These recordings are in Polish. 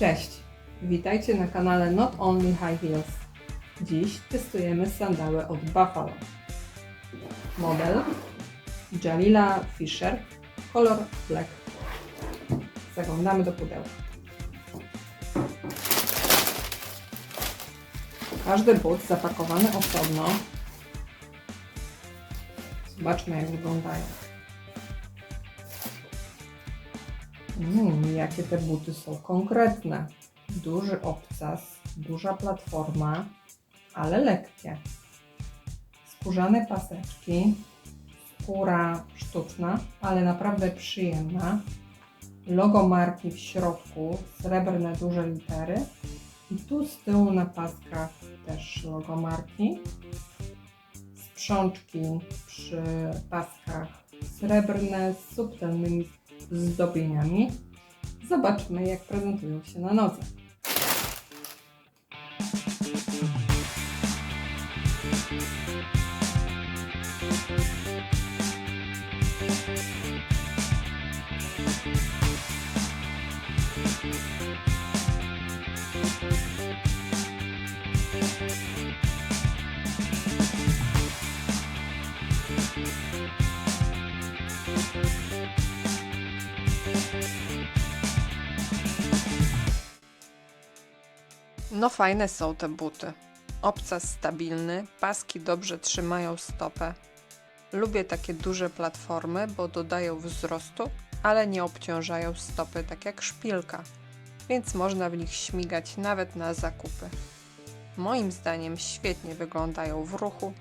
Cześć, witajcie na kanale Not Only High Heels. Dziś testujemy sandały od Buffalo. Model Jalila Fisher, kolor black. Zaglądamy do pudełka. Każdy but zapakowany osobno. Zobaczmy jak wyglądają. Mm, jakie te buty są konkretne. Duży obcas, duża platforma, ale lekkie. Skórzane paseczki, skóra sztuczna, ale naprawdę przyjemna. Logo marki w środku, srebrne duże litery. I tu z tyłu na paskach też logo marki. Sprzączki przy paskach srebrne z subtelnymi zdobieniami. Zobaczmy, jak prezentują się na nodze. No fajne są te buty. Obcas stabilny, paski dobrze trzymają stopę. Lubię takie duże platformy, bo dodają wzrostu, ale nie obciążają stopy tak jak szpilka, więc można w nich śmigać nawet na zakupy. Moim zdaniem świetnie wyglądają w ruchu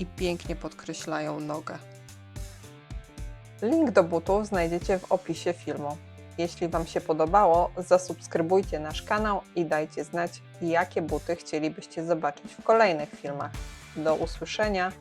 i pięknie podkreślają nogę. Link do butów znajdziecie w opisie filmu. Jeśli Wam się podobało, zasubskrybujcie nasz kanał i dajcie znać, jakie buty chcielibyście zobaczyć w kolejnych filmach. Do usłyszenia!